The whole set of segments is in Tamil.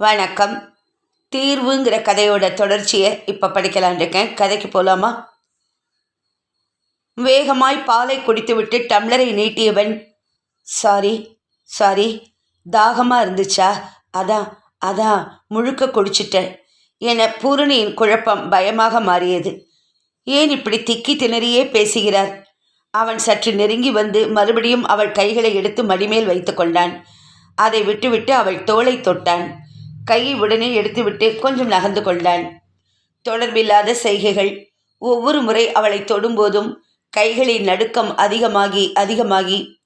வணக்கம். தீர்வுங்கிற கதையோட தொடர்ச்சியை இப்போ படிக்கலான் இருக்கேன். கதைக்கு போகலாமா வேகமாய் பாலை குடித்துவிட்டு டம்ளரை நீட்டியவன் சாரி சாரி தாகமாக இருந்துச்சா? அதான் அதான் முழுக்க குடிச்சிட்டேன். என பூரணியின் குழப்பம் பயமாக மாறியது. ஏன் இப்படி திக்கி திணறியே பேசுகிறார்? அவன் சற்று நெருங்கி வந்து மறுபடியும் அவள் கைகளை எடுத்து மடிமேல் வைத்து கொண்டான். அதை விட்டுவிட்டு அவள் தோளை தொட்டான். கையை உடனே எடுத்துவிட்டு கொஞ்சம் நகர்ந்து கொண்டான். தொடர்பில்லாத செய்கைகள். ஒவ்வொரு முறை அவளை தொடும்போதும் கைகளின் நடுக்கம் அதிகமாகி அதிகமாகி.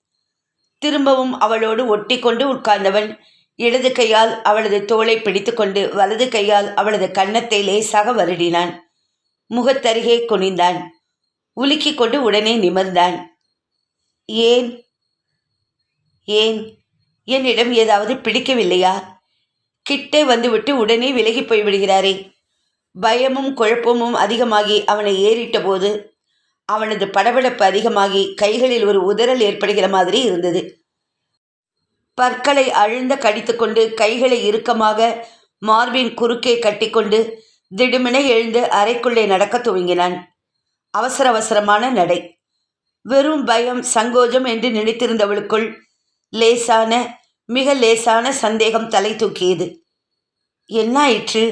திரும்பவும் அவளோடு ஒட்டி கொண்டு உட்கார்ந்தவன் இடது கையால் அவளது தோளை பிடித்துக்கொண்டு வலது கையால் அவளது கன்னத்தை லேசாக வருடினான். முகத்தருகே குனிந்தான். உலுக்கிக் கொண்டு உடனே நிமிர்ந்தான். ஏன்? ஏன்? என்னிடம் ஏதாவது பிடிக்கவில்லையா? கிட்டே வந்துவிட்டு உடனே விலகி போய்விடுகிறாரே பயமும் குழப்பமும் அதிகமாகி அவனை ஏறிட்ட போது அவனது படபடப்பு அதிகமாகி கைகளில் ஒரு உதறல் ஏற்படுகிற மாதிரி இருந்தது. பற்களை அழுந்த கடித்துக்கொண்டு கைகளை இறுக்கமாக மார்பின் குறுக்கே கட்டிக்கொண்டு திடுமென எழுந்து அறைக்குள்ளே நடக்க துவங்கினான். அவசர அவசரமான நடை. வெறும் பயம் சங்கோஜம் என்று நினைத்திருந்தவளுக்குள் லேசான மிக லேசான சந்தேகம் தலை தூக்கியது. என்ன ஆயிற்று?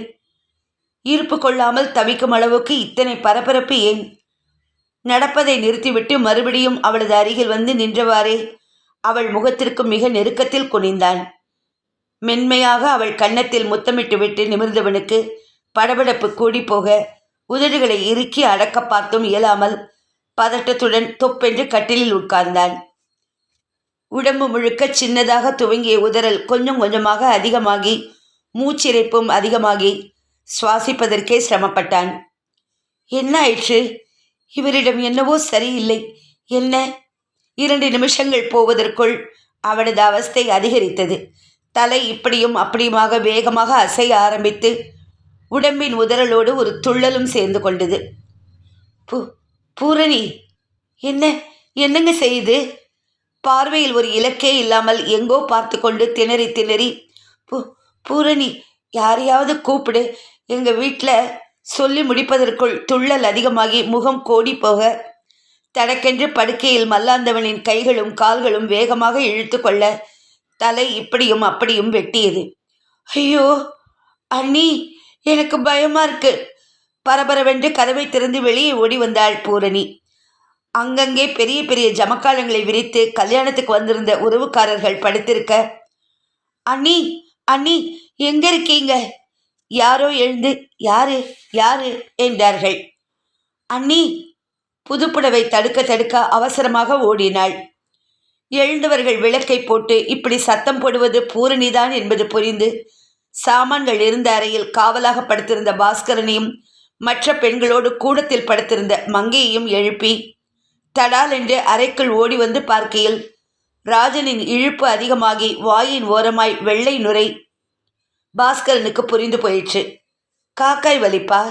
இருப்பு கொள்ளாமல் தவிக்கும் அளவுக்கு இத்தனை பரபரப்பு ஏன்? நடப்பதை நிறுத்திவிட்டு மறுபடியும் அவளது அருகில் வந்து நின்றவாறே அவள் முகத்திற்கு மிக நெருக்கத்தில் குனிந்தான். மென்மையாக அவள் கன்னத்தில் முத்தமிட்டு விட்டு நிமிர்ந்தவனுக்கு படபடப்பு கூடி போக உதடுகளை இறுக்கி அடக்க பார்த்தும் இயலாமல் பதட்டத்துடன் தொப்பென்று கட்டிலில் உட்கார்ந்தான். உடம்பு முழுக்க சின்னதாக துவங்கிய உதறல் கொஞ்சம் கொஞ்சமாக அதிகமாகி மூச்சிறைப்பும் அதிகமாகி சுவாசிப்பதற்கே சிரமப்பட்டான். என்ன ஆயிற்று? இவரிடம் என்னவோ சரியில்லை. என்ன? இரண்டு நிமிஷங்கள் போவதற்குள் அவனது அவஸ்தை அதிகரித்தது. தலை இப்படியும் அப்படியுமாக வேகமாக அசைய ஆரம்பித்து உடம்பின் உதறலோடு ஒரு துள்ளலும் சேர்ந்து கொண்டது. பூ பூரணி என்ன? என்னங்க செய்யுது பார்வையில் ஒரு இலக்கே இல்லாமல் எங்கோ பார்த்து கொண்டு திணறி திணறி பூ பூரணி யாரையாவது கூப்பிடு. எங்கள் வீட்டில் சொல்லி முடிப்பதற்குள் துள்ளல் அதிகமாகி முகம் கோடி போக தடக்கென்று படுக்கையில் மல்லாந்தவனின் கைகளும் கால்களும் வேகமாக இழுத்து கொள்ள தலை இப்படியும் அப்படியும் வெட்டியது. ஐயோ அண்ணி எனக்கு பயமா இருக்கு. பரபரவென்று கதவை திறந்து வெளியே ஓடி வந்தாள் பூரணி. அங்கங்கே பெரிய பெரிய ஜமக்காலங்களை விரித்து கல்யாணத்துக்கு வந்திருந்த உறவுக்காரர்கள் படுத்திருக்க அண்ணி அண்ணி எங்க இருக்கீங்க? யாரோ எழுந்து யாரு யாரு? என்றார்கள். அண்ணி புதுப்புடவை தடுக்க தடுக்க அவசரமாக ஓடினாள். எழுந்தவர்கள் விளக்கை போட்டு இப்படி சத்தம் போடுவது பூரணிதான் என்பது புரிந்து சாமான்கள் இருந்த அறையில் காவலாக படுத்திருந்த பாஸ்கரனையும் மற்ற பெண்களோடு கூடத்தில் படுத்திருந்த மங்கையையும் எழுப்பி தடால் என்று அறைக்குள் ஓடி வந்து பார்க்கையில் ராஜனின் இழுப்பு அதிகமாகி வாயின் ஓரமாய் வெள்ளை நுரை பாஸ்கரனுக்கு புரிந்து போயிற்று. காக்காய் வலிப்பா?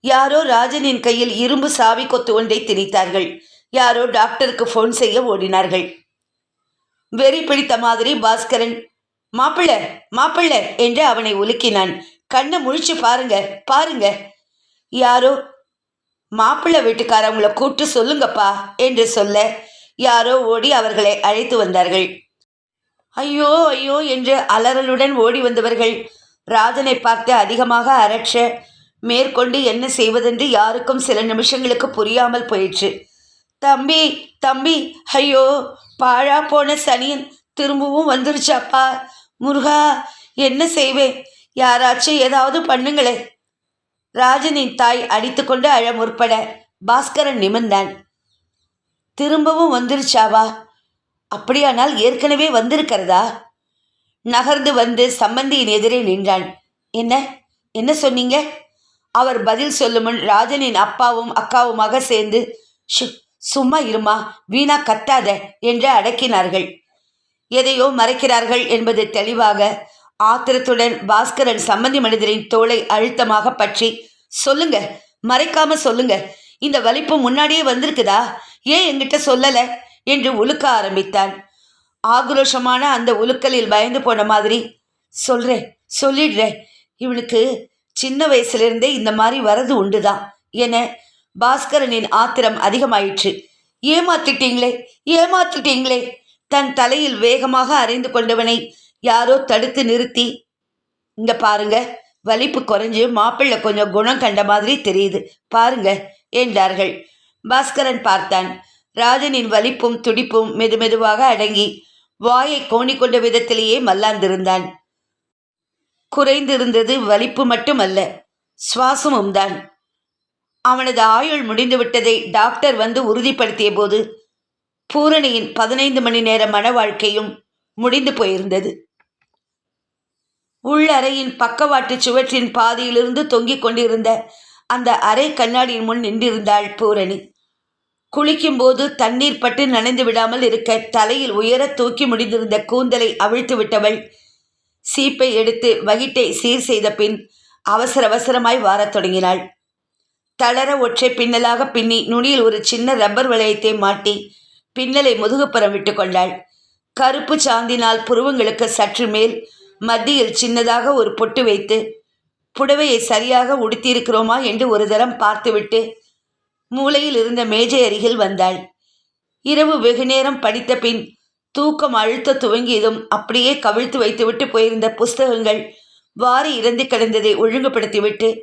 யாரோ ராஜனின் கையில் இரும்பு சாவி கொத்து ஒன்றை திணித்தார்கள். யாரோ டாக்டருக்கு ஃபோன் செய்ய ஓடினார்கள். வெறி பிடித்த மாதிரி பாஸ்கரன். மாப்பிள்ள மாப்பிள்ள என்று அவனை உலுக்கினான். கண்ணை முழிச்சு பாருங்க பாருங்க. யாரோ மாப்பிள்ளை வீட்டுக்காரவங்களை கூப்பிட்டு சொல்லுங்கப்பா என்று சொல்ல யாரோ ஓடி அவர்களை அழைத்து வந்தார்கள். ஐயோ ஐயோ என்று அலறலுடன் ஓடி வந்தவர்கள். ராஜனை பார்த்து அதிகமாக அரட்ச மேற்கொண்டு என்ன செய்வதென்று யாருக்கும் சில நிமிஷங்களுக்கு புரியாமல் போயிற்று. தம்பி தம்பி ஐயோ பாழா போன சனியன் திரும்பவும் வந்துருச்சாப்பா. முருகா என்ன செய்வேன்? யாராச்சும் ஏதாவது பண்ணுங்களேன். ராஜனின் தாய் அடித்துக்கொண்டு அழ முற்பட பாஸ்கரன் நிமிர்ந்தான். திரும்பவும் வந்துருச்சாவா அப்படியானால் ஏற்கனவே வந்திருக்கிறதா? நகர்ந்து வந்து சம்பந்தியின் எதிரே நின்றான். என்ன? என்ன சொன்னீங்க? அவர் பதில் சொல்லும் முன் ராஜனின் அப்பாவும் அக்காவுமாக சேர்ந்து ஷு சும்மா இருமா வீணா கத்தாத என்று அடக்கினார்கள். எதையோ மறைக்கிறார்கள் என்பது தெளிவாக ஆத்திரத்துடன் பாஸ்கரன் சம்பந்தி மனிதரின் தோலை அழுத்தமாக பற்றி சொல்லுங்க. மறைக்காம சொல்லுங்க. இந்த வலிப்பு முன்னாடியே வந்திருக்குதா? ஏன் என்கிட்ட சொல்லல? என்று உழுக்க ஆரம்பித்தான். ஆக்ரோஷமான அந்த உலுக்கலில் பயந்து போன மாதிரி. சொல்றேன் சொல்லிடுறேன். இவனுக்கு சின்ன வயசுலேருந்தே இந்த மாதிரி வரது உண்டுதான் என பாஸ்கரனின் ஆத்திரம் அதிகமாயிற்று. ஏமாத்திட்டீங்களே ஏமாத்திட்டீங்களே. தன் தலையில் வேகமாக அறைந்து கொண்டவனை யாரோ தடுத்து நிறுத்தி இங்க பாருங்க வலிப்பு குறைஞ்சு மாப்பிள்ளை கொஞ்சம் குணம் கண்ட மாதிரி தெரியுது. பாருங்க என்றார்கள். பாஸ்கரன் பார்த்தான். ராஜனின் வலிப்பும் துடிப்பும் மெதுமெதுவாக அடங்கி வாயை கோணிக்கொண்ட விதத்திலேயே மல்லாந்திருந்தான். குறைந்திருந்தது வலிப்பு மட்டுமல்ல சுவாசமும் தான். அவனது ஆயுள் முடிந்துவிட்டதை டாக்டர் வந்து உறுதிப்படுத்திய போது பூரணியின் பதினைந்து மணி நேர மன வாழ்க்கையும் முடிந்து போயிருந்தது. உள்ளறையின் பக்கவாட்டு சுவற்றின் பாதியிலிருந்து தொங்கிக் கொண்டிருந்த அந்த அறை கண்ணாடியின் முன் நின்றிருந்தாள் பூரணி. குளிக்கும்போது தண்ணீர் பட்டு நனைந்து விடாமல் இருக்க தலையில் உயர தூக்கி முடிந்திருந்த கூந்தலை அவிழ்த்து விட்டவள் சீப்பை எடுத்து வகிட்டை சீர் செய்த பின் அவசர அவசரமாய் வாரத் தொடங்கினாள். தளர ஒற்றை பின்னலாக பின்னி நுனியில் ஒரு சின்ன ரப்பர் வளையத்தை மாட்டி பின்னலை முதுகுப்புறம் விட்டு கொண்டாள். கருப்பு சாந்தினால் புருவங்களுக்கு சற்று மேல் மத்தியில் சின்னதாக ஒரு பொட்டு வைத்து புடவையை சரியாக உடுத்தியிருக்கிறோமா என்று ஒரு தரம் பார்த்துவிட்டு மூலையில் இருந்த மேஜை அருகில் வந்தாள். இரவு வெகுநேரம் படித்த பின் தூக்கம் அழுத்த துவங்கியதும் அப்படியே கவிழ்த்து வைத்துவிட்டு போயிருந்த புஸ்தகங்கள் வாரி இறந்து கிடந்ததை ஒழுங்குபடுத்திவிட்டு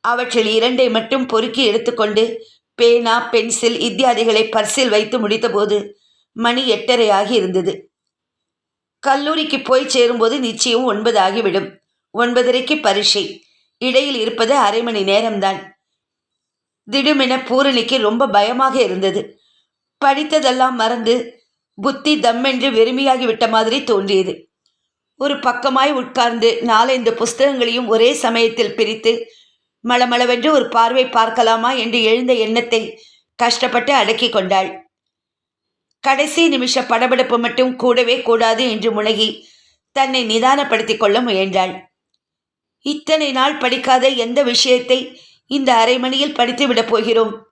அவற்றில் இரண்டை மட்டும் பொறுக்கி எடுத்துக்கொண்டு பேனா பென்சில் இத்தியாதிகளை பர்சில் வைத்து முடித்தபோது மணி எட்டரை ஆகி இருந்தது. கல்லூரிக்கு போய் சேரும்போது நிச்சயம் ஒன்பது ஆகிவிடும் ஒன்பதரைக்கு பரீட்சை. இடையில் இருப்பது அரை மணி நேரம்தான். திடுமென பூரணிக்கு ரொம்ப பயமாக இருந்தது. படித்ததெல்லாம் மறந்து புத்தி தம்மென்று வெறுமையாகி விட்ட மாதிரி தோன்றியது. ஒரு பக்கமாய் உட்கார்ந்து நாலைந்து புஸ்தகங்களையும் ஒரே சமயத்தில் பிரித்து மளமளவென்று ஒரு பார்வை பார்க்கலாமா? என்று எழுந்த எண்ணத்தை கஷ்டப்பட்டு அடக்கி கொண்டாள். கடைசி நிமிஷ படபடப்பு மட்டும் கூடவே கூடாது என்று முனகி தன்னை நிதானப்படுத்திக் கொள்ள முயன்றாள். இத்தனை நாள் படிக்காத எந்த விஷயத்தை இந்த அரை மணியில் படித்துவிடப் போகிறோம்?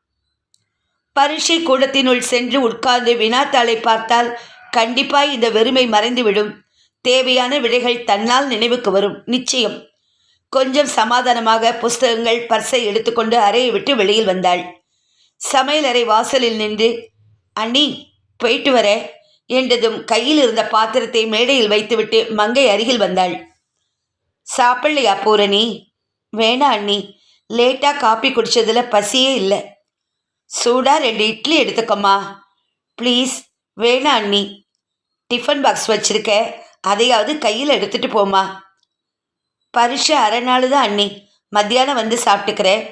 பரீட்சை கூடத்தினுள் சென்று உட்கார்ந்து வினாத்தாளை பார்த்தால் கண்டிப்பாய் இந்த வெறுமை மறைந்துவிடும். தேவையான விடைகள் தன்னால் நினைவுக்கு வரும். நிச்சயம். கொஞ்சம் சமாதானமாக புஸ்தகங்கள் பர்ஸை எடுத்துக்கொண்டு அறையை விட்டு வெளியில் வந்தாள். சமையலறை வாசலில் நின்று அண்ணி போயிட்டு வர என்றதும் கையில் இருந்த பாத்திரத்தை மேடையில் வைத்துவிட்டு மங்கை அருகில் வந்தாள். சாப்பிடலையா பூரணி? வேணா அண்ணி லேட்டாக காப்பி குடிச்சதுல பசியே இல்லை. சூடா ரெண்டு இட்லி எடுத்துக்கோமா ப்ளீஸ் வேணா அண்ணி. டிஃபன் பாக்ஸ் வச்சிருக்க அதையாவது கையில் எடுத்துட்டு போமா பரிசு அரை நாள் தான் அண்ணி மத்தியானம் வந்து சாப்பிட்டுக்கிறேன்.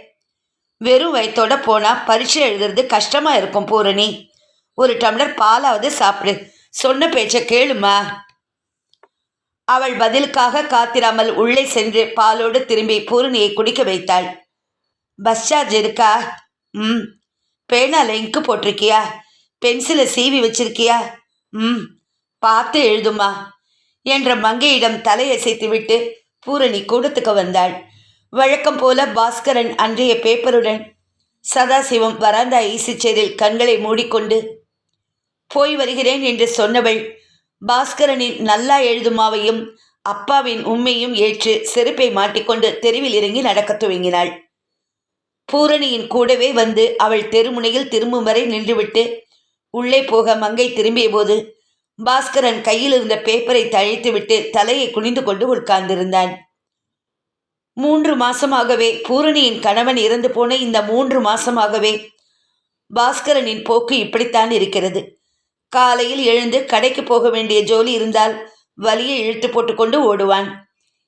வெறும் வயத்தோட போனால் பரிசு எழுதுறது கஷ்டமாக இருக்கும் பூரணி. ஒரு டம்ளர் பாலாவது சாப்பிடு. சொன்ன பேச்சை கேளுமா? அவள் பதிலுக்காக காத்திராமல் உள்ளே சென்று பாலோடு திரும்பி பூரணியை குடிக்க வைத்தாள். பஸ் சார்ஜ் இருக்கா ம். பேனால இங்கு போட்டிருக்கியா? பென்சிலை சீவி வச்சிருக்கியா? ம். பார்த்து எழுதுமா? என்ற மங்கையிடம் தலையசைத்துவிட்டு பூரணி கூடத்துக்கு வந்தாள். வழக்கம் போல பாஸ்கரன் அன்றைய பேப்பருடன் சதாசிவம் வராந்தா ஈசிச்சேரில் கண்களை மூடிக்கொண்டு போய் வருகிறேன் என்று சொன்னவள் பாஸ்கரனின் நல்லா எழுதுமாவையும் அப்பாவின் உண்மையும் ஏற்று செருப்பை மாட்டிக்கொண்டு தெருவில் இறங்கி நடக்கத் துவங்கினாள். பூரணியின் கூடவே வந்து அவள் தெருமுனையில் திரும்பும் வரை நின்றுவிட்டு உள்ளே போக மங்கை திரும்பிய போது பாஸ்கரன் கையில் இருந்த பேப்பரை தழைத்துவிட்டு தலையை குனிந்து கொண்டு உட்கார்ந்திருந்தான். மூன்று மாசமாகவே பூரணியின் கணவன் இறந்து போன இந்த மூன்று மாசமாகவே பாஸ்கரனின் போக்கு இப்படித்தான் இருக்கிறது. காலையில் எழுந்து கடைக்கு போக வேண்டிய ஜோலி இருந்தால் வலியை இழுத்து போட்டுக்கொண்டு ஓடுவான்.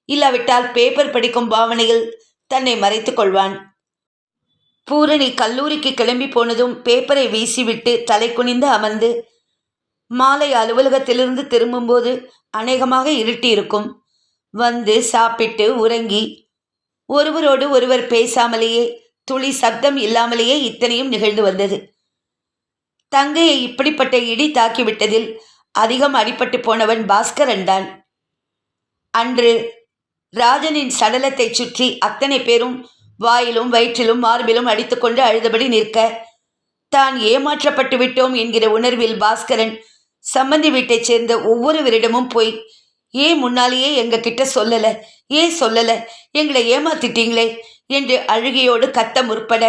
இல்லாவிட்டால் பேப்பர் படிக்கும் பாவனையில் தன்னை மறைத்துக் கொள்வான். பூரணி கல்லூரிக்கு கிளம்பி போனதும் பேப்பரை வீசிவிட்டு தலை குனிந்து அமர்ந்து மாலை அலுவலகத்திலிருந்து திரும்பும்போது அநேகமாக இருட்டி இருக்கும் வந்து சாப்பிட்டு உறங்கி ஒருவரோடு ஒருவர் பேசாமலேயே துளி சப்தம் இல்லாமலேயே இத்தனையும் நிகழ்ந்து வந்தது. தங்கையை இப்படிப்பட்ட இடி தாக்கிவிட்டதில் அதிகம் அடிபட்டு போனவன் பாஸ்கரன் தான் அன்று ராஜனின் சடலத்தைச் சுற்றி அத்தனை பேரும் வாயிலும் வயிற்றிலும் மார்பிலும் அடித்துக்கொண்டு அழுதபடி நிற்க தான் ஏமாற்றப்பட்டு விட்டோம் என்கிற உணர்வில் பாஸ்கரன் சம்பந்தி வீட்டைச் சேர்ந்த ஒவ்வொருவரிடமும் போய் ஏன் முன்னாலேயே எங்க கிட்ட சொல்லல ஏன் சொல்லல எங்களை ஏமாத்திட்டீங்களே என்று அழுகையோடு கத்த முற்பட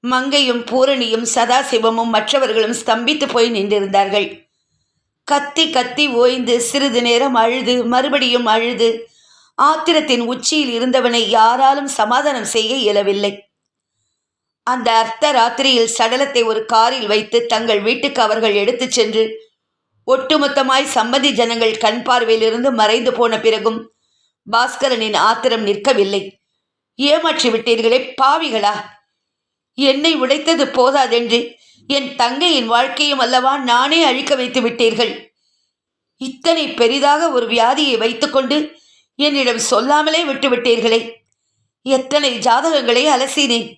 மங்கையும் பூரணியும் சதாசிவமும் மற்றவர்களும் ஸ்தம்பித்து போய் நின்றிருந்தார்கள். கத்தி கத்தி ஓய்ந்து சிறிது நேரம் அழுது மறுபடியும் அழுது ஆத்திரத்தின் உச்சியில் இருந்தவனை யாராலும் சமாதானம் செய்ய இயலவில்லை. அந்த அர்த்த ராத்திரியில் சடலத்தை ஒரு காரில் வைத்து தங்கள் வீட்டுக்கு அவர்கள் எடுத்துச் சென்று ஒட்டுமொத்தமாய் சம்மதி ஜனங்கள் கண் பார்வையிலிருந்து மறைந்து போன பிறகும் பாஸ்கரனின் ஆத்திரம் நிற்கவில்லை. ஏமாற்றி விட்டீர்களே பாவிகளா? என்னை உடைத்தது போதாதென்று என் தங்கையின் வாழ்க்கையும் அல்லவா நானே அழிக்க வைத்து விட்டீர்கள். இத்தனை பெரிதாக ஒரு வியாதியை வைத்துக்கொண்டு என்னிடம் சொல்லாமலே விட்டுவிட்டீர்களே எத்தனை ஜாதகங்களை அலசினேன்.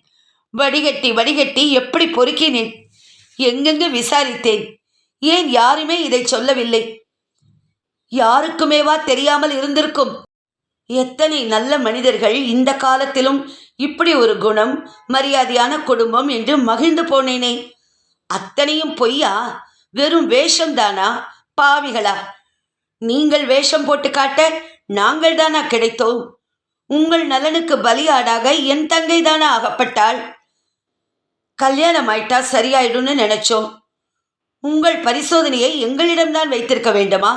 வடிகட்டி வடிகட்டி எப்படி பொறுக்கினேன். எங்கெங்கு விசாரித்தேன். ஏன் யாருமே இதை சொல்லவில்லை. யாருக்குமேவா தெரியாமல் இருந்திருக்கும். எத்தனை நல்ல மனிதர்கள் இந்த காலத்திலும் இப்படி ஒரு குணம் மரியாதையான குடும்பம் என்று மகிழ்ந்து போனேனே. அத்தனையும் பொய்யா? வெறும் வேஷம்தானா? பாவிகளா? நீங்கள் வேஷம் போட்டு காட்ட நாங்கள் தானா கிடைத்தோம்? உங்கள் நலனுக்கு பலியாடாக என் தங்கை தானா அகப்பட்டாள் கல்யாணம் ஆயிட்டா சரியாயிடும்னு நினைச்சோம். உங்கள் பரிசோதனையை எங்களிடம்தான் வைத்திருக்க வேண்டுமா?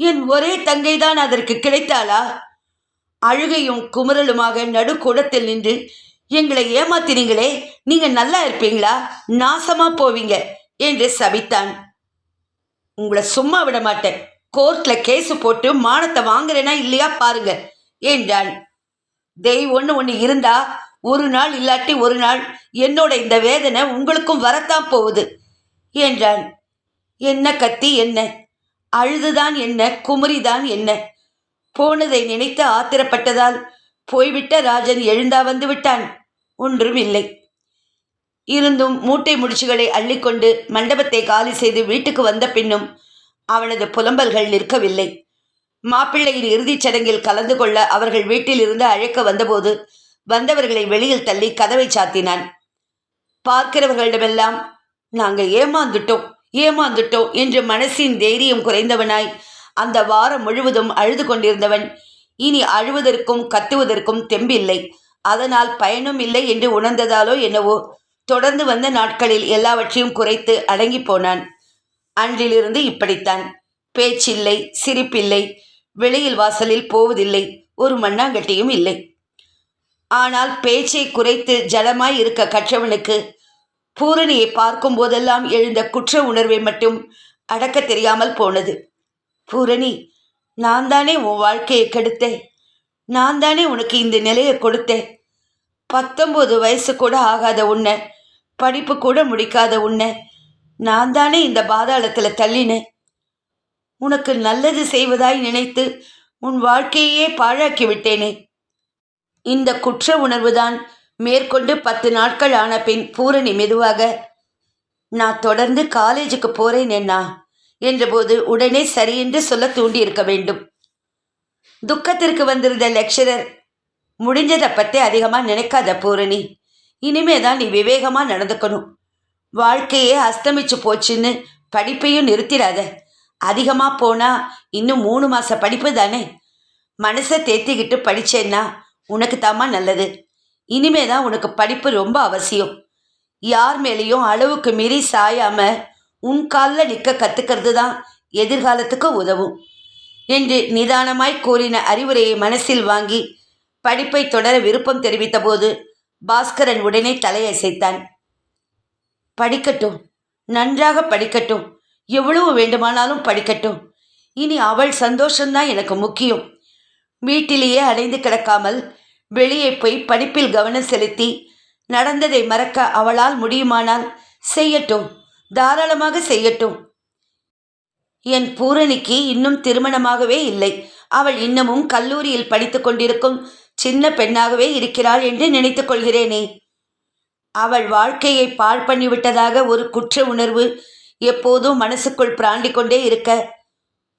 என் ஒரே தங்கை தான் அதற்கு கிடைத்தாளா? அழுகையும் குமுறலுமாக நடுக்கூடத்தில் நின்று எங்களை ஏமாத்தினீங்களே நீங்க நல்லா இருப்பீங்களா? நாசமா போவீங்க என்று சபித்தான். உங்களை சும்மா விட மாட்டேன். கோர்ட்ல கேஸ் போட்டு மானத்தை வாங்குறேனா இல்லையா பாருங்க என்றான். தெய் ஒன்று ஒன்று இருந்தா ஒரு நாள் இல்லாட்டி ஒரு நாள் என்னோட இந்த வேதனை உங்களுக்கும் வரத்தான் போகுது என்றான். என்ன கத்தி என்ன? அழுதுதான் என்ன? குமரிதான் என்ன? போனதை நினைத்து ஆத்திரப்பட்டதால் போய்விட்ட ராஜன் எழுந்தா வந்து விட்டான் ஒன்றும் இல்லை இருந்தும் மூட்டை முடிச்சுகளை அள்ளிக்கொண்டு மண்டபத்தை காலி செய்து வீட்டுக்கு வந்த பின்னும் அவனது புலம்பல்கள் நிற்கவில்லை. மாப்பிள்ளையின் இறுதிச் சடங்கில் கலந்து கொள்ள அவர்கள் வீட்டில் இருந்து அழைக்க வந்தபோது வந்தவர்களை வெளியில் தள்ளி கதவை சாத்தினான். பார்க்கிறவர்களிடமெல்லாம் நாங்கள் ஏமாந்துட்டோம் ஏமாந்துட்டோம் என்று மனசின் தைரியம் குறைந்தவனாய் அந்த வாரம் முழுவதும் அழுது கொண்டிருந்தவன். இனி அழுவதற்கும் கத்துவதற்கும் தெம்பில்லை. அதனால் பயனும் இல்லை என்று உணர்ந்ததாலோ என்னவோ தொடர்ந்து வந்த நாட்களில் எல்லாவற்றையும் குறைத்து அடங்கி போனான். அன்றிலிருந்து இப்படித்தான். பேச்சில்லை சிரிப்பில்லை வெளியில் வாசலில் போவதில்லை ஒரு மண்ணாங்கட்டியும் இல்லை. ஆனால் பேச்சை குறைத்து ஜலமாய் இருக்க கற்றவனுக்கு பூரணியை பார்க்கும் போதெல்லாம் எழுந்த குற்ற உணர்வை மட்டும் அடக்க தெரியாமல் போனது. பூரணி நான் தானே உன் வாழ்க்கையை கெடுத்தேன். நான் தானே உனக்கு இந்த நிலையை கொடுத்தேன். பத்தொம்போது வயசு கூட ஆகாத உன்னை படிப்பு கூட முடிக்காத உன்னை நான் தானே இந்த பாதாளத்தில் தள்ளினேன். உனக்கு நல்லது செய்வதாய் நினைத்து உன் வாழ்க்கையே பாழாக்கி விட்டேனே. இந்த குற்ற உணர்வுதான் மேற்கொண்டு பத்து நாட்கள் ஆன பின் பூரணி மெதுவாக நான் தொடர்ந்து காலேஜுக்கு போறேன் என்ன என்றபோது உடனே சரி என்று சொல்ல தூண்டியிருக்க வேண்டும். துக்கத்திற்கு வந்திருந்த லெக்சரர் முடிஞ்சதை பற்றி அதிகமாக நினைக்காத பூரணி இனிமே தான் நீ விவேகமாக நடந்துக்கணும். வாழ்க்கையே அஸ்தமிச்சு போச்சுன்னு படிப்பையும் நிறுத்திடாத. அதிகமாக போனால் இன்னும் மூணு மாத படிப்பு தானே? மனசை தேத்திக்கிட்டு படித்தேன்னா உனக்கு தாமா நல்லது. இனிமே தான் உனக்கு படிப்பு ரொம்ப அவசியம். யார் மேலேயும் அளவுக்கு மீறி சாயாமல் உன் காலில் நிற்க கற்றுக்கிறது தான் எதிர்காலத்துக்கு உதவும் என்று நிதானமாய் கூறின அறிவுரையை மனசில் வாங்கி படிப்பை தொடர விருப்பம் தெரிவித்தபோது பாஸ்கரன் உடனே தலையசைத்தான். படிக்கட்டும் நன்றாக படிக்கட்டும் எவ்வளவு வேண்டுமானாலும் படிக்கட்டும். இனி அவள் சந்தோஷம்தான் எனக்கு முக்கியம். வீட்டிலேயே அடைந்து கிடக்காமல் வெளியே போய் படிப்பில் கவனம் செலுத்தி நடந்ததை மறக்க அவளால் முடியுமானால் செய்யட்டும். தாராளமாக செய்யட்டும். என் பூரணிக்கு இன்னும் திருமணமாகவே இல்லை. அவள் இன்னமும் கல்லூரியில் படித்து கொண்டிருக்கும் சின்ன பெண்ணாகவே இருக்கிறாள் என்று நினைத்துக் கொள்கிறேனே. அவள் வாழ்க்கையை பாழ் பண்ணிவிட்டதாக ஒரு குற்ற உணர்வு எப்போதும் மனசுக்குள் பிராண்டி கொண்டே இருக்க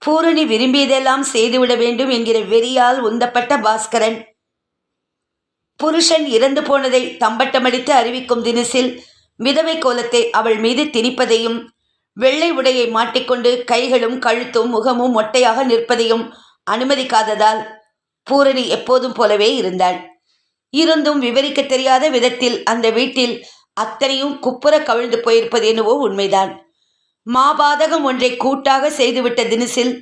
பூரணி விரும்பியதெல்லாம் செய்துவிட வேண்டும் என்கிற வெறியால் உந்தப்பட்ட பாஸ்கரன். புருஷன் இறந்து போனதை தம்பட்டமடித்து அறிவிக்கும் தினசில் விதவை கோலத்தை அவள் மீது திணிப்பதையும் வெள்ளை உடையை மாட்டிக்கொண்டு கைகளும் கழுத்தும் முகமும் மொட்டையாக நிற்பதையும் அனுமதிக்காததால் பூரணி எப்போதும் போலவே இருந்தாள். இருந்தும் விவரிக்க தெரியாத விதத்தில் அந்த வீட்டில் அத்தனையும் குப்புற கவிழ்ந்து போயிருப்பது என்னவோ உண்மைதான். மாபாதகம் ஒன்றை கூட்டாக செய்துவிட்ட தினசில்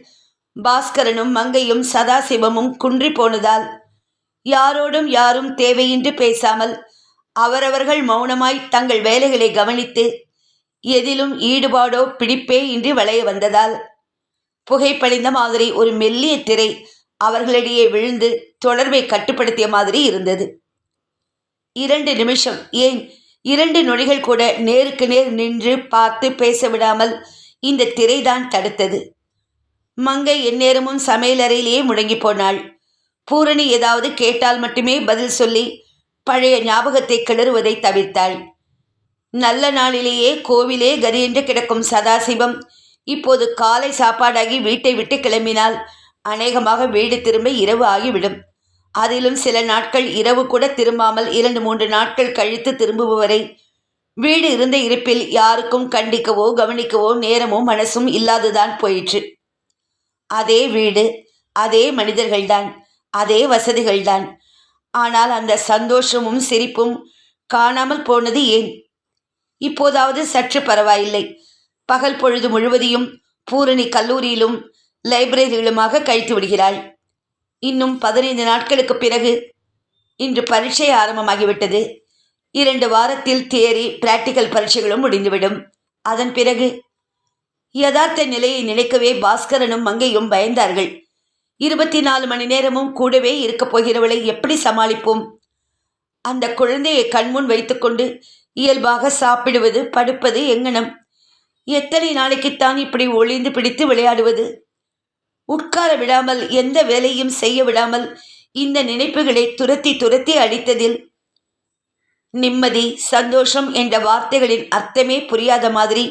பாஸ்கரனும் மங்கையும் சதாசிவமும் குன்றி போனதால் யாரோடும் யாரும் தேவையின்றி பேசாமல் அவரவர்கள் மௌனமாய் தங்கள் வேலைகளை கவனித்து எதிலும் ஈடுபாடோ பிடிப்பே இன்றி வளைய வந்ததால் புகைப்படிந்த மாதிரி ஒரு மெல்லிய திரை அவர்களிடையே விழுந்து தொடர்பை கட்டுப்படுத்திய மாதிரி இருந்தது. இரண்டு நிமிஷம். ஏன்? இரண்டு நொடிகள் கூட நேருக்கு நேர் நின்று பார்த்து பேச விடாமல் இந்த திரைதான் தடுத்தது. மங்கை எந்நேரமும் சமையலறையிலேயே முடங்கி போனாள். பூரணி ஏதாவது கேட்டால் மட்டுமே பதில் சொல்லி பழைய ஞாபகத்தை கிளறுவதை தவிர்த்தாள். நல்ல நாளிலேயே கோவிலே கரியென்று கிடக்கும் சதாசிவம் இப்போது காலை சாப்பாடாகி வீட்டை விட்டு கிளம்பினால் அநேகமாக வீடு திரும்ப இரவு ஆகிவிடும். அதிலும் சில நாட்கள் இரவு கூட திரும்பாமல் இரண்டு மூன்று நாட்கள் கழித்து திரும்புபவரை வீடு இருந்த இருப்பில் யாருக்கும் கண்டிக்கவோ கவனிக்கவோ நேரமும் மனசும் இல்லாதுதான் போயிற்று. அதே வீடு அதே மனிதர்கள்தான் அதே வசதிகள்தான். ஆனால் அந்த சந்தோஷமும் சிரிப்பும் காணாமல் போனது ஏன்? இப்போதாவது சற்று பரவாயில்லை. பகல் பொழுது முழுவதையும் பூரணி கல்லூரியிலும் லைப்ரரியிலுமாக கழித்து விடுகிறாள். இன்னும் பதினைந்து நாட்களுக்கு பிறகு இன்று பரீட்சை ஆரம்பமாகிவிட்டது. இரண்டு வாரத்தில் தியரி பிராக்டிக்கல் பரீட்சைகளும் முடிந்துவிடும். அதன் பிறகு யதார்த்த நிலையை நினைக்கவே பாஸ்கரனும் மங்கையும் பயந்தார்கள். இருபத்தி நாலு மணி நேரமும் கூடவே இருக்கப் போகிறவளை எப்படி சமாளிப்போம்? அந்த குழந்தையை கண்முன் வைத்துக்கொண்டு இயல்பாக சாப்பிடுவது படுப்பது எங்கனம்? எத்தனை நாளைக்குத்தான் இப்படி ஒளிந்து பிடித்து விளையாடுவது? உட்கார விடாமல் எந்த வேலையும் செய்ய விடாமல் இந்த நினைப்புகளை துரத்தி துரத்தி அடித்ததில் நிம்மதி சந்தோஷம் என்ற வார்த்தைகளின் அர்த்தமே புரியாத மாதிரி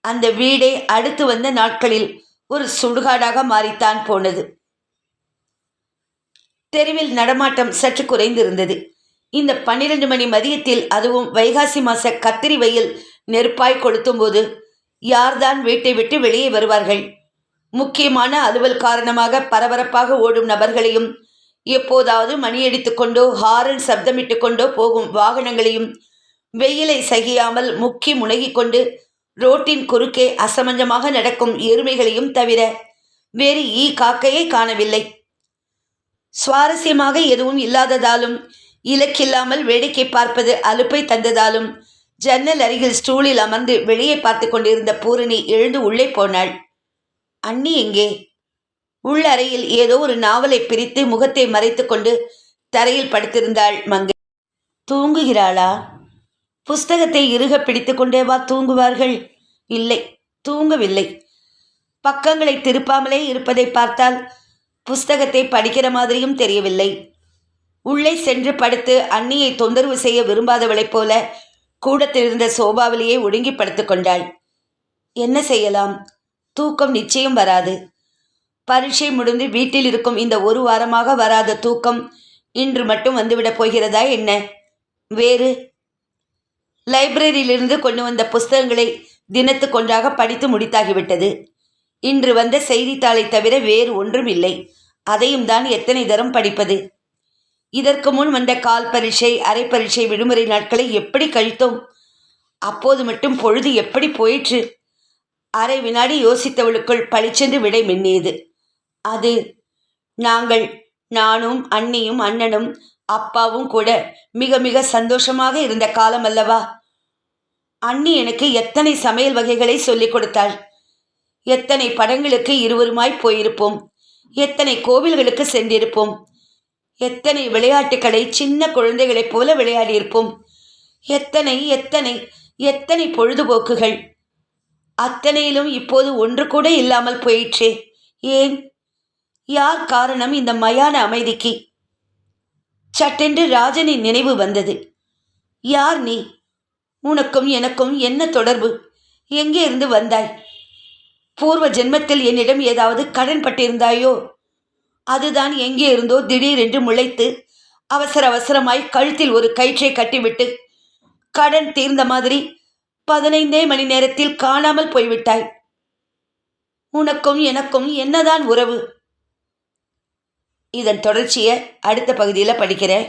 அந்த வீடே அடுத்து வந்த நாட்களில் ஒரு சுடுகாடாக மாறித்தான் போனது. தெருவில் நடமாட்டம் சற்று குறைந்திருந்தது. இந்த பன்னிரண்டு மணி மதியத்தில் அதுவும் வைகாசி மாச கத்திரி வெயில் நெருப்பாய் கொளுத்தும்போது யார்தான் வீட்டை விட்டு வெளியே வருவார்கள்? முக்கியமான அலுவல் காரணமாக பரபரப்பாக ஓடும் நபர்களையும் எப்போதாவது மணியடித்து கொண்டோ ஹாரன் சப்தமிட்டு கொண்டோ போகும் வாகனங்களையும் வெயிலை சகியாமல் முக்கி முனகிக் கொண்டு ரோட்டின் குறுக்கே அசமஞ்சமாக நடக்கும் எருமைகளையும் தவிர வேறு ஈ காக்கையை காணவில்லை. சுவாரஸ்யமாக எதுவும் இல்லாததாலும் இலக்கில்லாமல் வேடிக்கை பார்ப்பது அலுப்பை தந்ததாலும் ஜன்னல் அருகில் ஸ்டூலில் அமர்ந்து வெளியே பார்த்து கொண்டிருந்த பூரணி எழுந்து உள்ளே போனாள். அண்ணி எங்கே? உள்ள அறையில் ஏதோ ஒரு நாவலை பிரித்து முகத்தை மறைத்து கொண்டு தரையில் படுத்திருந்தாள் மங்கை. தூங்குகிறாளா? புஸ்தகத்தை இறுக பிடித்து கொண்டேவா தூங்குவார்கள். இல்லை தூங்கவில்லை. பக்கங்களை திருப்பாமலே இருப்பதை பார்த்தால் புஸ்தகத்தை படிக்கிற மாதிரியும் தெரியவில்லை. உள்ளே சென்று படுத்து அன்னியை தொந்தரவு செய்ய விரும்பாதவளைப் போல கூடத்தில் இருந்த சோபாவிலேயே ஒடுங்கி படுத்து கொண்டாள். என்ன செய்யலாம்? தூக்கம் நிச்சயம் வராது. பரீட்சை முடிந்து வீட்டில் இருக்கும் இந்த ஒரு வாரமாக வராத தூக்கம் இன்று மட்டும் வந்துவிடப் போகிறதா என்ன? வேறு. லைப்ரரியிலிருந்து கொண்டு வந்த புஸ்தகங்களை தினத்துக்கொன்றாக படித்து முடித்தாகிவிட்டது. இன்று வந்த செய்தித்தாளை தவிர வேறு ஒன்றும் இல்லை அதையும் தான் எத்தனை தரம் படிப்பது? இதற்கு முன் வந்த கால் பரீட்சை அரை பரீட்சை விடுமுறை நாட்களை எப்படி கழித்தோம்? அப்போது மட்டும் பொழுது எப்படி போயிற்று? அரை வினாடி யோசித்தவளுக்குள் பளிச்சென்று விடை மின்னியது. அது நாங்கள் நானும் அண்ணியும் அண்ணனும் அப்பாவும் கூட மிக மிக சந்தோஷமாக இருந்த காலம் அல்லவா? அண்ணி எனக்கு எத்தனை சமையல் வகைகளை சொல்லிக் கொடுத்தாள்? எத்தனை படங்களுக்கு இருவருமாய் போயிருப்போம்? எத்தனை கோவில்களுக்கு சென்றிருப்போம்? எத்தனை விளையாட்டுகளை சின்ன குழந்தைகளைப் போல விளையாடியிருப்போம்? எத்தனை எத்தனை எத்தனை பொழுதுபோக்குகள்? அத்தனையிலும் இப்போது ஒன்று கூட இல்லாமல் போயிற்றே. ஏன்? யார் காரணம் இந்த மயான அமைதிக்கு? சட்டென்று ராஜனின் நினைவு வந்தது. யார் நீ? உனக்கும் எனக்கும் என்ன தொடர்பு? எங்கே இருந்து வந்தாய்? பூர்வ ஜென்மத்தில் என்னிடம் ஏதாவது கடன் பட்டிருந்தாயோ? அதுதான் எங்கே இருந்தோ திடீரென்று முளைத்து அவசர அவசரமாய் கழுத்தில் ஒரு கயிற்றை கட்டிவிட்டு கடன் தீர்ந்த மாதிரி பதினைந்தே மணி நேரத்தில் காணாமல் போய்விட்டாய். உனக்கும் எனக்கும் என்னதான் உறவு? இதன் தொடர்ச்சியை அடுத்த பகுதியில் படிக்கிறேன்.